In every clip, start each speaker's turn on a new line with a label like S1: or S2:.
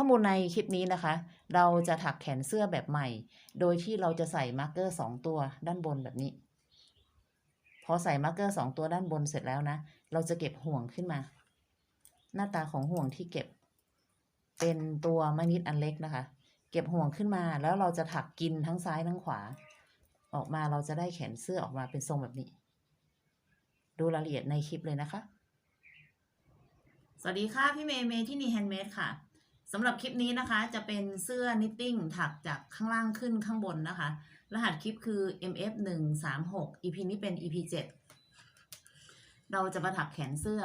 S1: ข้อมูลในคลิปนี้นะคะ เราจะถักแขนเสื้อแบบใหม่ โดยที่เราจะใส่มาร์กเกอร์สองตัวด้านบนแบบนี้ พอใส่มาร์กเกอร์สองตัวด้านบนเสร็จแล้วนะ เราจะเก็บห่วงขึ้นมา หน้าตาของห่วงที่เก็บ เป็นตัวมะนิดอันเล็กนะคะ เก็บห่วงขึ้นมาแล้วเราจะถักกินทั้งซ้ายทั้งขวา ออกมาเราจะได้แขนเสื้อออกมาเป็นทรงแบบนี้ ดูรายละเอียดในคลิปเลยนะคะ สวัสดีค่ะ พี่เมย์เมย์ที่นี่แฮนด์เมดค่ะ สำหรับคลิปนี้นะคะจะเป็นเสื้อนิตติ้งถักจากข้างล่างขึ้นข้างบนนะคะ รหัสคลิปคือ mf 1 3 6 ep นี้เป็น ep 7เราจะมาถักแขนเสื้อ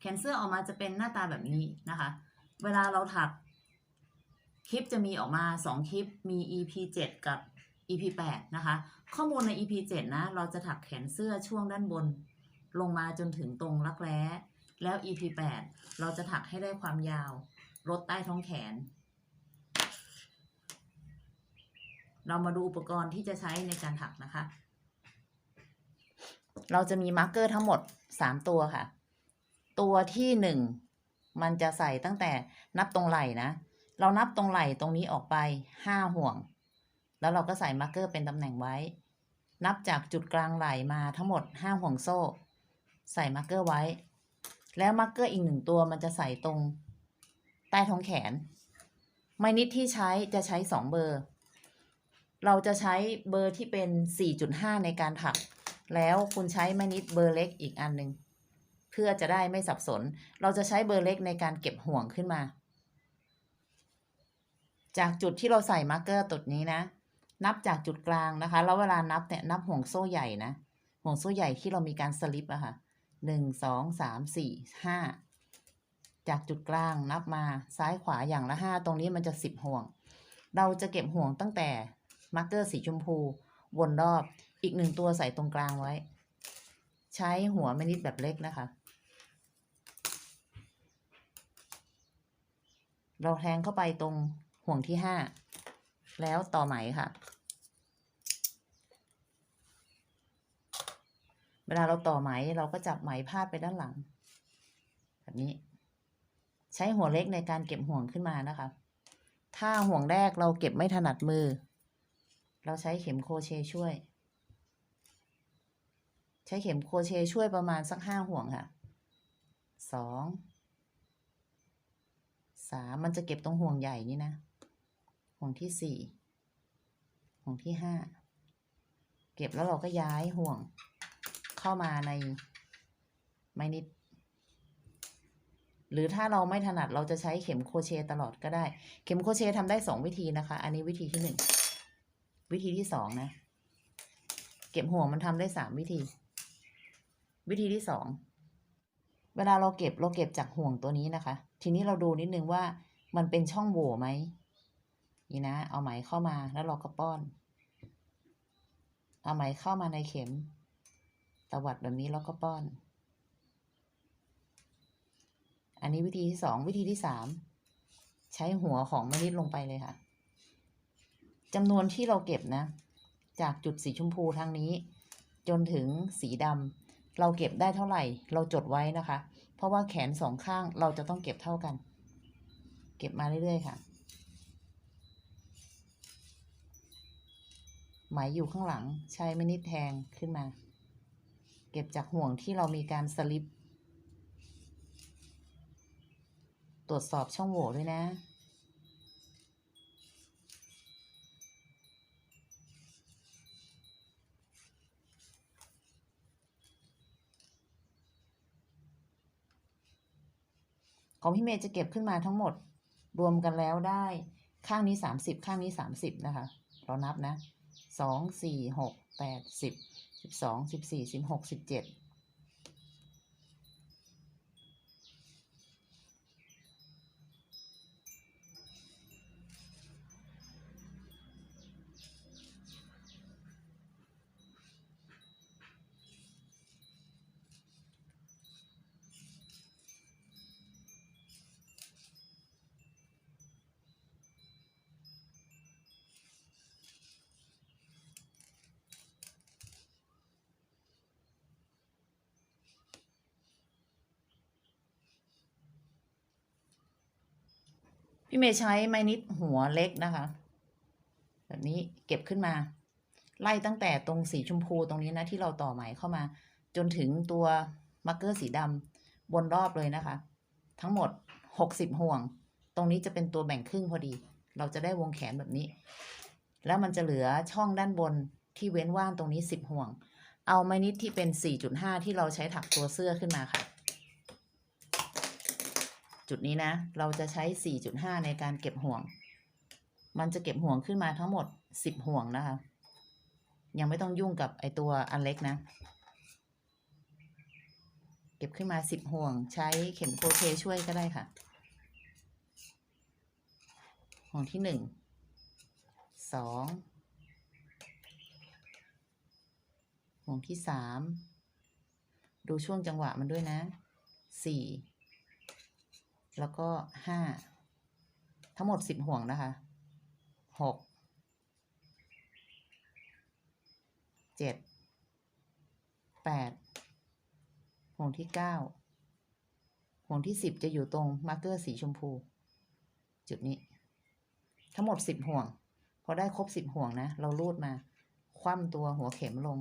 S1: แขนเสื้อออกมาจะเป็นหน้าตาแบบนี้นะคะ เวลาเราถักคลิปจะมีออกมา 2 คลิปมี ep 7 กับ ep 8นะคะ ข้อมูลใน ep 7นะเราจะถักแขนเสื้อช่วงด้านบน ลงมาจนถึงตรงรักแร้แล้ว EP 8เราจะถักให้ได้ความยาว ลดใต้ท้องแขน เรามาดูอุปกรณ์ที่จะใช้ในการถักนะคะ เราจะมีมาร์กเกอร์ทั้งหมด3ตัวค่ะ ตัวที่1มันจะใส่ตั้งแต่นับตรงไหล่นะ เรานับตรงไหล่ตรงนี้ออกไป5ห่วง แล้วเราก็ใส่มาร์กเกอร์เป็นตำแหน่งไว้ นับจากจุดกลางไหล่มาทั้งหมด5ห่วงโซ่ ใส่มาร์กเกอร์ไว้ แล้วมาร์กเกอร์อีกหนึ่งตัวมันจะใส่ตรง ใต้ท้องแขน ไม้นิดที่ใช้จะใช้2เบอร์ เราจะใช้เบอร์ที่เป็น 4.5 ในการถัก แล้วคุณใช้ไม้นิดเบอร์เล็กอีกอันหนึ่งเพื่อจะได้ไม่สับสน เราจะใช้เบอร์เล็กในการเก็บห่วงขึ้นมา จากจุดที่เราใส่มาร์กเกอร์ตุดนี้นะ นับจากจุดกลางนะคะ แล้วเวลานับเนี่ยนับห่วงโซ่ใหญ่นะ ห่วงโซ่ใหญ่ที่เรามีการสลิปอะค่ะหนึ่งสองสามสี่ห้า จากจุดกลางนับมาซ้ายขวาอย่างละห้าตรงนี้มันจะสิบห่วง เราจะเก็บห่วงตั้งแต่มาร์กเกอร์สีชมพู วนรอบอีกหนึ่งตัวใส่ตรงกลางไว้ ใช้หัวไม่นิดแบบเล็กนะคะ เราแทงเข้าไปตรงห่วงที่ห้าแล้วต่อไหมค่ะ เวลาเราต่อไหมเราก็จับไหมพาดไปด้านหลัง แบบนี้ ใช้หัวเล็กในการเก็บห่วงขึ้นมานะคะ ถ้าห่วงแรกเราเก็บไม่ถนัดมือ เราใช้เข็มโครเชต์ช่วย ใช้เข็มโครเชต์ช่วยประมาณสักห้าห่วงค่ะสองสามมันจะเก็บตรงห่วงใหญ่นี่นะ ห่วงที่สี่ห่วงที่ห้าเก็บแล้วเราก็ย้ายห่วงเข้ามาในไม้นิด หรือถ้าเราไม่ถนัดเราจะใช้เข็มโคเชตลอดก็ได้ เข็มโคเชทำได้สองวิธีนะคะ อันนี้วิธีที่หนึ่งวิธีที่สองนะ เก็บห่วงมันทำได้สามวิธี วิธีที่สองเวลาเราเก็บเราเก็บจากห่วงตัวนี้นะคะ ทีนี้เราดูนิดนึงว่ามันเป็นช่องโหว่ไหมนี่นะ เอาไหมเข้ามาแล้วเราก็ป้อน เอาไหมเข้ามาในเข็ม ตวัดแบบนี้แล้วก็ป้อน อันนี้วิธีที่สองวิธีที่สามใช้หัวของมะนิดลงไปเลยค่ะจำนวนที่เราเก็บนะ จากจุดสีชมพูทางนี้ จนถึงสีดำเราเก็บได้เท่าไหร่ เราจดไว้นะคะ เพราะว่าแขนสองข้างเราจะต้องเก็บเท่ากัน เก็บมาเรื่อยๆค่ะ ไหมอยู่ข้างหลังใช้ไม่นิดแทงขึ้นมา เก็บจากห่วงที่เรามีการสลิป ตรวจสอบช่องโหว่ด้วยนะ ของพี่เมย์จะเก็บขึ้นมาทั้งหมดรวมกันแล้วได้ข้างนี้สามสิบข้างนี้สามสิบนะคะ เรานับนะสองสี่หกแปดสิบสิบสองสิบสี่สิบหกสิบเจ็ด พี่เมย์ใช้ไม้นิดหัวเล็กนะคะ แบบนี้เก็บขึ้นมา ไล่ตั้งแต่ตรงสีชมพูตรงนี้นะที่เราต่อไหมเข้ามา จนถึงตัวมาร์กเกอร์สีดำบนรอบเลยนะคะ ทั้งหมด 60 ห่วง ตรงนี้จะเป็นตัวแบ่งครึ่งพอดี เราจะได้วงแขนแบบนี้ แล้วมันจะเหลือช่องด้านบนที่เว้นว่างตรงนี้ 10 ห่วง เอาไม้นิดที่เป็น 4.5 ที่เราใช้ถักตัวเสื้อขึ้นมาค่ะ จุดนี้นะ เราจะใช้ 4.5 ในการเก็บห่วง มันจะเก็บห่วงขึ้นมาทั้งหมด 10 ห่วงนะคะ ยังไม่ต้องยุ่งกับไอตัวอันเล็กนะ เก็บขึ้นมา 10 ห่วง ใช้เข็มโครเชต์ช่วยก็ได้ค่ะ ห่วงที่หนึ่งสองห่วงที่สามดูช่วงจังหวะมันด้วยนะสี่ แล้วก็ห้าทั้งหมดสิบห่วงนะคะหกเจ็ดแปดห่วงที่เก้าห่วงที่สิบจะอยู่ตรงมาร์กเกอร์สีชมพู จุดนี้ ทั้งหมดสิบห่วง พอได้ครบสิบห่วงนะ เราลูดมา คว่ำตัวหัวเข็มลง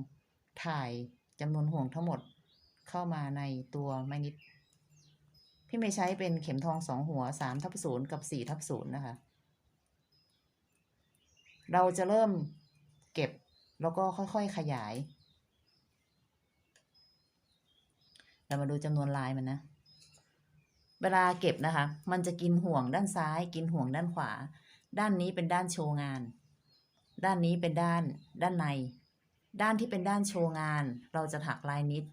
S1: ถ่ายจำนวนห่วงทั้งหมดเข้ามาในตัวไม้นิด พี่ไม่ใช้เป็นเข็มทองสองหัวสามทับศูนย์กับสี่ทับศูนย์นะคะ เราจะเริ่มเก็บแล้วก็ค่อยๆขยาย เรามาดูจำนวนลายมันนะ เวลาเก็บนะคะ มันจะกินห่วงด้านซ้าย กินห่วงด้านขวา ด้านนี้เป็นด้านโชว์งาน ด้านนี้เป็นด้านด้านใน ด้านที่เป็นด้านโชว์งาน เราจะถักลายนิด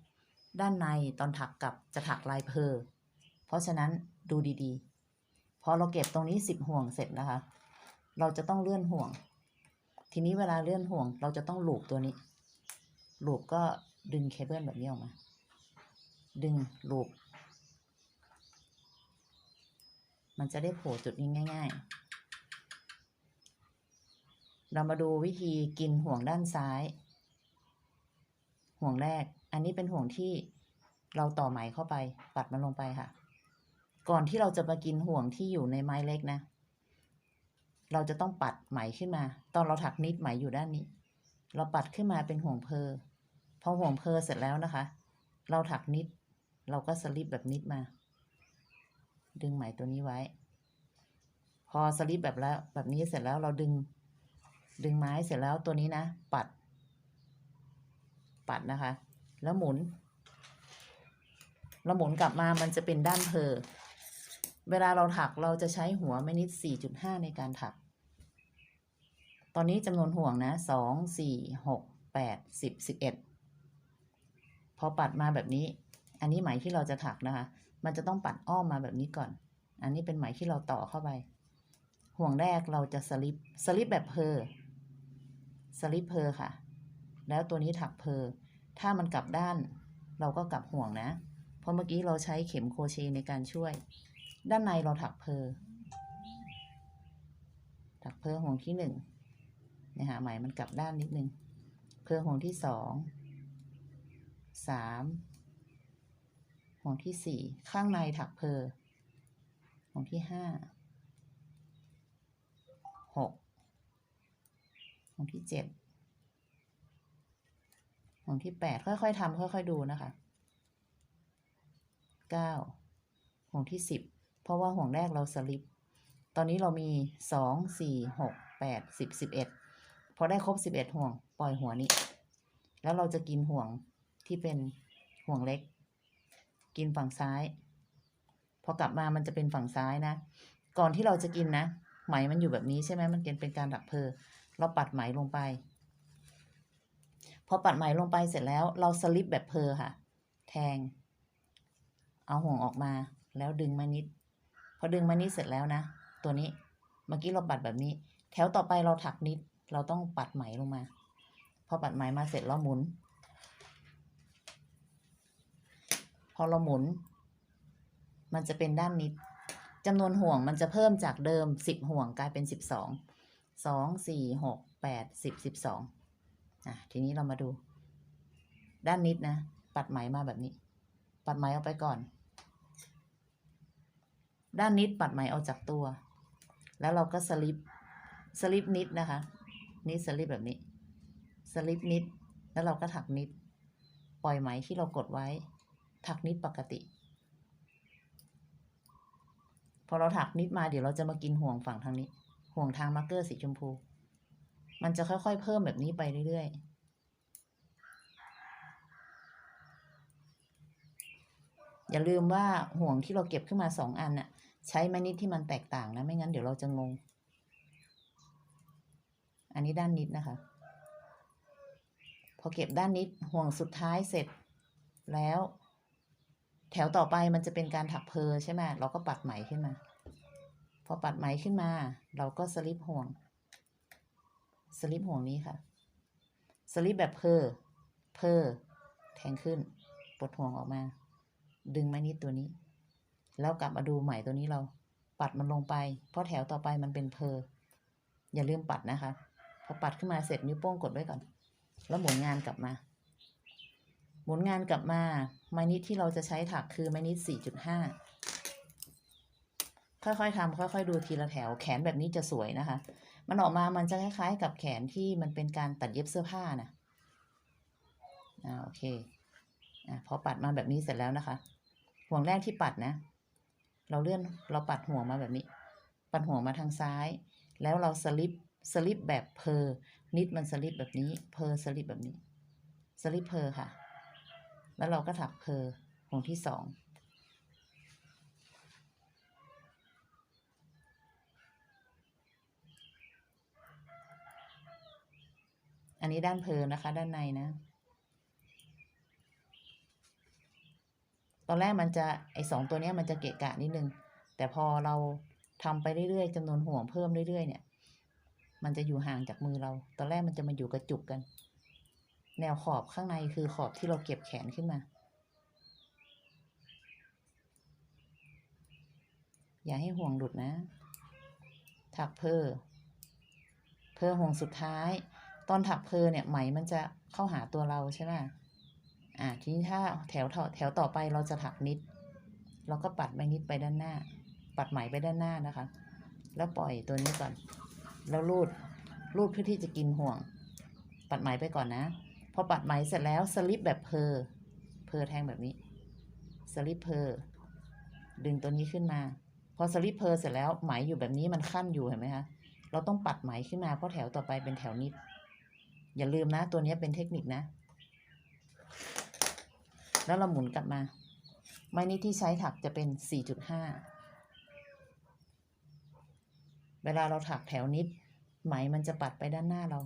S1: ด้านในตอนถักกับจะถักลายเพอ เพราะฉะนั้นดูดีๆ พอเราเก็บตรงนี้สิบห่วงเสร็จนะคะ เราจะต้องเลื่อนห่วง ทีนี้เวลาเลื่อนห่วง เราจะต้องหลูบตัวนี้ หลูบก็ดึงเคเบิลแบบนี้ออกมา ดึงหลูบมันจะได้โผล่จุดนี้ง่าย ๆ เรามาดูวิธีกินห่วงด้านซ้าย ห่วงแรก อันนี้เป็นห่วงที่เราต่อไหมเข้าไป ปัดมันลงไปค่ะ ก่อนที่เราจะมากินห่วงที่อยู่ในไม้เล็กนะ เราจะต้องปัดไหมขึ้นมา ตอนเราถักนิดไหมอยู่ด้านนี้ เราปัดขึ้นมาเป็นห่วงเพอพอห่วงเพอเสร็จแล้วนะคะ เราถักนิด เราก็สลิปแบบนิดมา ดึงไหมตัวนี้ไว้ พอสลิปแบบแล้วแบบนี้เสร็จแล้วเราดึง ดึงไม้เสร็จแล้วตัวนี้นะ ปัด ปัดนะคะ แล้วหมุนเราหมุนกลับมามันจะเป็นด้านเพอ เวลาเราถักเราจะใช้หัวไม่นิด 4.5 ในการถัก ตอนนี้จำนวนห่วงนะ 2 4 6 8 10 11 พอปัดมาแบบนี้ อันนี้ไหมที่เราจะถักนะคะ มันจะต้องปัดอ้อมมาแบบนี้ก่อน อันนี้เป็นไหมที่เราต่อเข้าไป ห่วงแรกเราจะสลิป สลิปแบบเพอสลิปเพอค่ะ แล้วตัวนี้ถักเพอถ้ามันกลับด้าน เราก็กลับห่วงนะ เพราะเมื่อกี้เราใช้เข็มโครเชต์ในการช่วย ด้านในเราถักเพอถักเพอห่วงที่หนึ่งเนี่ยหาไหมมันกลับด้านนิดนึง เพอห่วงที่สองสามห่วงที่สี่ข้างในถักเพอห่วงที่ห้าหกห่วงที่เจ็ดห่วงที่แปดค่อยๆทำค่อย ๆ ดูนะคะเก้าห่วงที่สิบ ราะว่าห่วงแรกเราสลิป ตอนนี้เรามีสองสี่หกแปดสิบสิบเอ็ดพอได้ครบสิบเอ็ดห่วงปล่อยหัวนี้ แล้วเราจะกินห่วงที่เป็นห่วงเล็ก กินฝั่งซ้าย พอกลับมามันจะเป็นฝั่งซ้ายนะ ก่อนที่เราจะกินนะ ไหมมันอยู่แบบนี้ใช่ไหมมันเป็นการดักเพอเราปัดไหมลงไป พอปัดไหมลงไปเสร็จแล้ว เราสลิปแบบเพอค่ะ แทง เอาห่วงออกมาแล้วดึงมานิด พอดึงมานิดเสร็จแล้วนะ ตัวนี้เมื่อกี้เราปัดแบบนี้ แถวต่อไปเราถักนิด เราต้องปัดไหมลงมา พอปัดไหมมาเสร็จเราหมุน พอเราหมุน มันจะเป็นด้านนิดจำนวนห่วงมันจะเพิ่มจากเดิมสิบห่วงกลายเป็นสิบสองสองสี่หกแปดสิบสิบสองอะทีนี้เรามาดู ด้านนิดนะ ปัดไหมมาแบบนี้ ปัดไหมเอาไปก่อน ด้านนิดปัดไหมออกจากตัว แล้วเราก็สลิปสลิปนิดนะคะนี่สลิปแบบนี้ สลิปนิด แล้วเราก็ถักนิด ปล่อยไหมที่เรากดไว้ ถักนิดปกติ พอเราถักนิดมาเดี๋ยวเราจะมากินห่วงฝั่งทางนี้ ห่วงทางมาร์กเกอร์สีชมพู มันจะค่อยๆ เพิ่มแบบนี้ไปเรื่อยๆอย่าลืมว่าห่วงที่เราเก็บขึ้นมาสองอันน่ะ ใช้ไม้นิดที่มันแตกต่างนะ ไม่งั้นเดี๋ยวเราจะงง อันนี้ด้านนิดนะคะ พอเก็บด้านนิดห่วงสุดท้ายเสร็จแล้ว แถวต่อไปมันจะเป็นการถักเพอใช่ไหมเราก็ปัดไหมขึ้นมา พอปัดไหมขึ้นมา เราก็สลิปห่วง สลิปห่วงนี้ค่ะ สลิปแบบเพอเพอแทงขึ้นปลดห่วงออกมา ดึงไม้นิดตัวนี้ แล้วกลับมาดูไหม่ตัวนี้เราปัดมันลงไป เพราะแถวต่อไปมันเป็นเพออย่าลืมปัดนะคะ พอปัดขึ้นมาเสร็จนิ้วโป้งกดไว้ก่อน แล้วหมุนงานกลับมา หมุนงานกลับมา ไม้นิดที่เราจะใช้ถักคือไม้นิด 4.5 ค่อยๆทำค่อย ๆ ดูทีละแถวแขนแบบนี้จะสวยนะคะ มันออกมามันจะคล้ายๆ กับแขนที่มันเป็นการตัดเย็บเสื้อผ้านะอ่าโอเคอ่าพอปัดมาแบบนี้เสร็จแล้วนะคะ ห่วงแรกที่ปัดนะ เราเลื่อนเราปัดห่วมาแบบนี้ ปัดห่วมาทางซ้าย แล้วเราสลิปสลิปแบบเพอนิดมันสลิปแบบนี้เพอสลิปแบบนี้สลิปเพอค่ะ แล้วเราก็ถักเพอห่วงที่สองอันนี้ด้านเพอนะคะ ด้านในนะ ตอนแรกมันจะไอสองตัวเนี้ยมันจะเกะกะนิดนึง แต่พอเราทำไปเรื่อยๆจำนวนห่วงเพิ่มเรื่อยๆ เนี่ย มันจะอยู่ห่างจากมือเรา ตอนแรกมันจะมาอยู่กระจุกกัน แนวขอบข้างในคือขอบที่เราเก็บแขนขึ้นมา อย่าให้ห่วงหลุดนะ ถักเพอเพอห่วงสุดท้าย ตอนถักเพอเนี่ยไหมมันจะเข้าหาตัวเราใช่ไหม อ่าทีนี้ถ้าแถวแถวต่อไปเราจะถักนิด เราก็ปัดไปนิดไปด้านหน้า ปัดไหมไปด้านหน้านะคะ แล้วปล่อยตัวนี้ก่อน แล้วรูดรูดเพื่อที่จะกินห่วง ปัดไหมไปก่อนนะพอปัดไหมเสร็จแล้วสลิปแบบเพอเพอแทงแบบนี้สลิปเพอดึงตัวนี้ขึ้นมา พอสลิปเพอเสร็จแล้วไหมอยู่แบบนี้มันขั้นอยู่เห็นไหมคะเราต้องปัดไหมขึ้นมาเพราะแถวต่อไปเป็นแถวนิด อย่าลืมนะตัวนี้เป็นเทคนิคนะ แล้วเราหมุนกลับมา ไม้นี้ที่ใช้ถักจะเป็น 4.5 เวลาเราถักแถวนิด ไหมมันจะปัดไปด้านหน้าเรา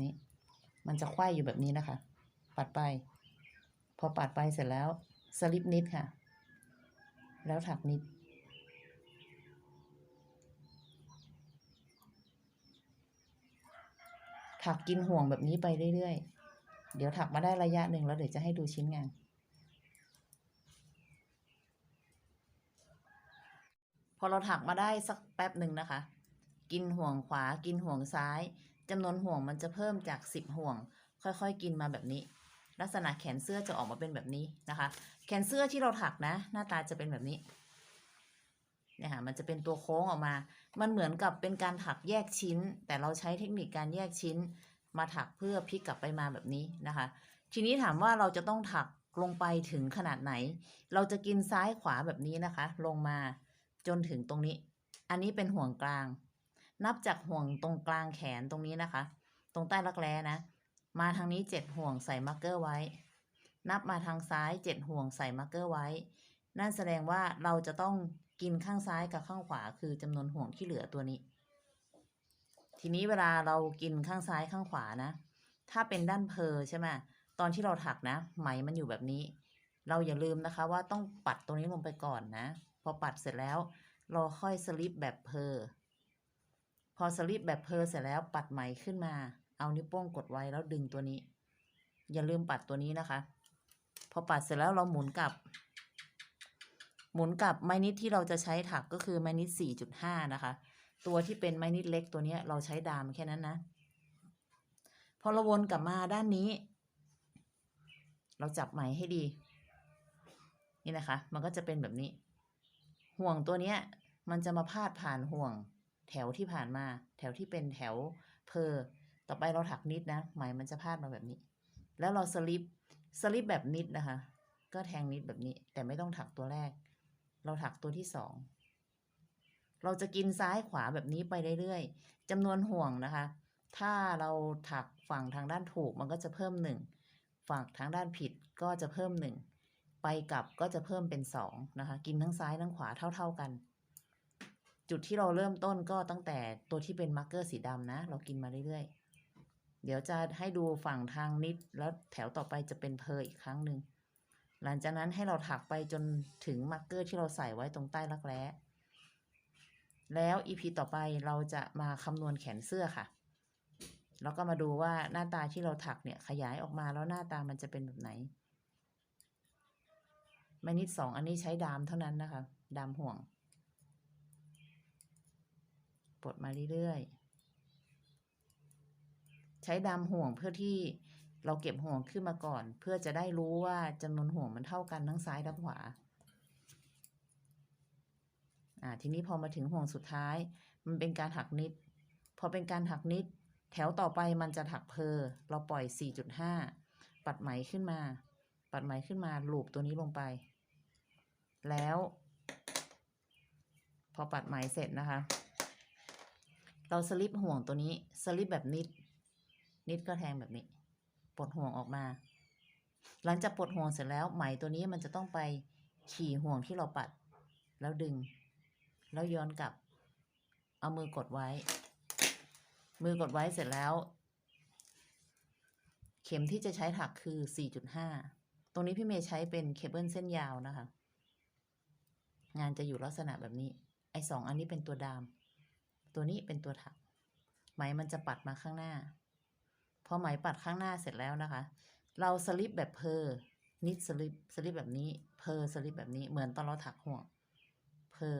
S1: นี่ มันจะไขว้อยู่แบบนี้นะคะ ปัดไป พอปัดไปเสร็จแล้วสลิปนิดค่ะ แล้วถักนิดถักกินห่วงแบบนี้ไปเรื่อยๆ เดี๋ยวถักมาได้ระยะหนึ่งแล้วเดี๋ยวจะให้ดูชิ้นงาน พอเราถักมาได้สักแป๊บหนึ่งนะคะ กินห่วงขวากินห่วงซ้ายจำนวนห่วงมันจะเพิ่มจากสิบห่วง ค่อยๆ กินมาแบบนี้ ลักษณะแขนเสื้อจะออกมาเป็นแบบนี้นะคะ แขนเสื้อที่เราถักนะ หน้าตาจะเป็นแบบนี้เนี่ยค่ะมันจะเป็นตัวโค้งออกมา มันเหมือนกับเป็นการถักแยกชิ้น แต่เราใช้เทคนิคการแยกชิ้น มาถักเพื่อพลิกกลับไปมาแบบนี้นะคะ ทีนี้ถามว่าเราจะต้องถักลงไปถึงขนาดไหน เราจะกินซ้ายขวาแบบนี้นะคะ ลงมาจนถึงตรงนี้ อันนี้เป็นห่วงกลาง นับจากห่วงตรงกลางแขนตรงนี้นะคะ ตรงใต้รักแร้นะ มาทางนี้เจ็ดห่วงใส่มาร์กเกอร์ไว้ นับมาทางซ้ายเจ็ดห่วงใส่มาร์กเกอร์ไว้ นั่นแสดงว่าเราจะต้องกินข้างซ้ายกับข้างขวาคือจำนวนห่วงที่เหลือตัวนี้ ทีนี้เวลาเรากินข้างซ้ายข้างขวานะ ถ้าเป็นด้านเพอใช่ไหมตอนที่เราถักนะ ไหมมันอยู่แบบนี้ เราอย่าลืมนะคะว่าต้องปัดตรงนี้ลงไปก่อนนะ พอปัดเสร็จแล้ว เราค่อยสลิปแบบเพอพอสลิปแบบเพอเสร็จแล้วปัดไหมขึ้นมา เอานิ้วโป้งกดไว้แล้วดึงตัวนี้ อย่าลืมปัดตัวนี้นะคะ พอปัดเสร็จแล้วเราหมุนกลับ หมุนกลับไม้นิดที่เราจะใช้ถักก็คือไม้นิด4.5นะคะ ตัวที่เป็นไม้นิดเล็กตัวนี้เราใช้ดามแค่นั้นนะ พอเราวนกลับมาด้านนี้ เราจับไหมให้ดี นี่นะคะ มันก็จะเป็นแบบนี้ ห่วงตัวนี้มันจะมาพาดผ่านห่วง แถวที่ผ่านมา แถวที่เป็นแถวเพอต่อไปเราถักนิดนะไหมมันจะพาดมาแบบนี้ แล้วเราสลิปสลิปแบบนิดนะคะ ก็แทงนิดแบบนี้ แต่ไม่ต้องถักตัวแรก เราถักตัวที่สอง เราจะกินซ้ายขวาแบบนี้ไปเรื่อยๆจำนวนห่วงนะคะ ถ้าเราถักฝั่งทางด้านถูกมันก็จะเพิ่มหนึ่งฝั่งทางด้านผิดก็จะเพิ่มหนึ่งไปกลับก็จะเพิ่มเป็นสองนะคะ กินทั้งซ้ายทั้งขวาเท่า ๆกัน จุดที่เราเริ่มต้นก็ตั้งแต่ตัวที่เป็นมาร์กเกอร์สีดำนะ เรากินมาเรื่อยๆ เดี๋ยวจะให้ดูฝั่งทางนิดแล้วแถวต่อไปจะเป็นเพออีกครั้งหนึ่งหลังจากนั้นให้เราถักไปจนถึงมาร์กเกอร์ที่เราใส่ไว้ตรงใต้รักแร้ แล้ว EP ต่อไปเราจะมาคำนวณแขนเสื้อค่ะ แล้วก็มาดูว่าหน้าตาที่เราถักเนี่ยขยายออกมาแล้วหน้าตามันจะเป็นแบบไหนไม่นิดสองอันนี้ใช้ดามเท่านั้นนะคะ ดามห่วงปลดมาเรื่อยๆ ใช้ดามห่วงเพื่อที่เราเก็บห่วงขึ้นมาก่อน เพื่อจะได้รู้ว่าจำนวนห่วงมันเท่ากันทั้งซ้ายทั้งขวา อ่าทีนี้พอมาถึงห่วงสุดท้าย มันเป็นการหักนิด พอเป็นการหักนิด แถวต่อไปมันจะถักเพอเราปล่อย 4.5 ปัดไหมขึ้นมา ปัดไหมขึ้นมาลูบตัวนี้ลงไป แล้ว พอปัดไหมเสร็จนะคะ เราสลิปห่วงตัวนี้สลิปแบบนิด นิดก็แทงแบบนี้ปลดห่วงออกมา หลังจากปลดห่วงเสร็จแล้วไหมตัวนี้มันจะต้องไปขี่ห่วงที่เราปัดแล้วดึง แล้วย้อนกลับ เอามือกดไว้ มือกดไว้เสร็จแล้ว เข็มที่จะใช้ถักคือ 4.5 ตรงนี้พี่เมย์ใช้เป็นเคเบิลเส้นยาวนะคะ งานจะอยู่ลักษณะแบบนี้ ไอ้สองอันนี้เป็นตัวดาม ตัวนี้เป็นตัวถัก ไหมมันจะปัดมาข้างหน้า พอไหมปัดข้างหน้าเสร็จแล้วนะคะ เราสลิปแบบเพอนิดสลิปสลิปแบบนี้ เพอสลิปแบบนี้ เหมือนตอนเราถักห่วงเพอ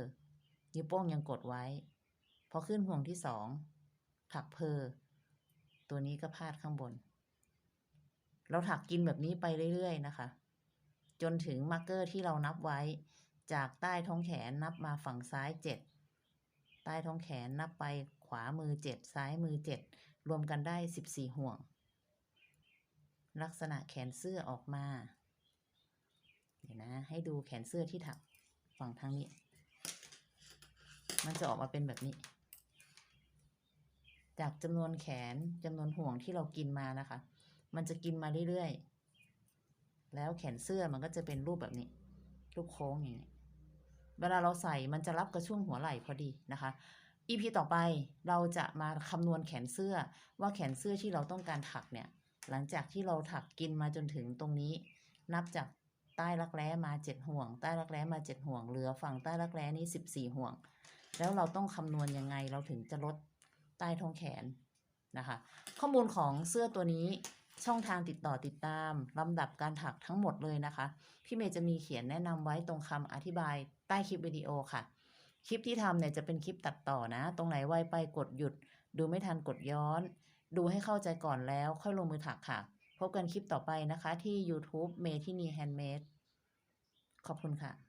S1: นิ้วโป้งยังกดไว้ พอขึ้นห่วงที่สองถักเพอ ตัวนี้ก็พาดข้างบน เราถักกินแบบนี้ไปเรื่อย ๆ นะคะ จนถึงมาร์กเกอร์ที่เรานับไว้ จากใต้ท้องแขนนับมาฝั่งซ้ายเจ็ดใต้ท้องแขนนับไปขวามือเจ็ดซ้ายมือเจ็ดรวมกันได้สิบสี่ห่วง ลักษณะแขนเสื้อออกมา เดี๋ยวนะ ให้ดูแขนเสื้อที่ถักฝั่งทางนี้ มันจะออกมาเป็นแบบนี้ จากจำนวนแขนจำนวนห่วงที่เรากินมานะคะ มันจะกินมาเรื่อยๆ แล้วแขนเสื้อมันก็จะเป็นรูปแบบนี้ รูปโค้งอย่างนี้ เวลาเราใส่มันจะรับกับช่วงหัวไหล่พอดีนะคะ EP ต่อไปเราจะมาคำนวณแขนเสื้อว่าแขนเสื้อที่เราต้องการถักเนี่ย หลังจากที่เราถักกินมาจนถึงตรงนี้ นับจากใต้รักแร้มาเจ็ดห่วง ใต้รักแร้มาเจ็ดห่วง เหลือฝั่งใต้รักแร้นี้สิบสี่ห่วง แล้วเราต้องคำนวณยังไงเราถึงจะลดใต้ท้องแขนนะคะ ข้อมูลของเสื้อตัวนี้ช่องทางติดต่อติดตามลำดับการถักทั้งหมดเลยนะคะ พี่เมย์จะมีเขียนแนะนำไว้ตรงคำอธิบายใต้คลิปวิดีโอค่ะ คลิปที่ทำเนี่ยจะเป็นคลิปตัดต่อนะ ตรงไหนไวไปกดหยุด ดูไม่ทันกดย้อน ดูให้เข้าใจก่อนแล้วค่อยลงมือถักค่ะ พบกันคลิปต่อไปนะคะที่ YouTube เมทินีแฮนด์เมดขอบคุณค่ะ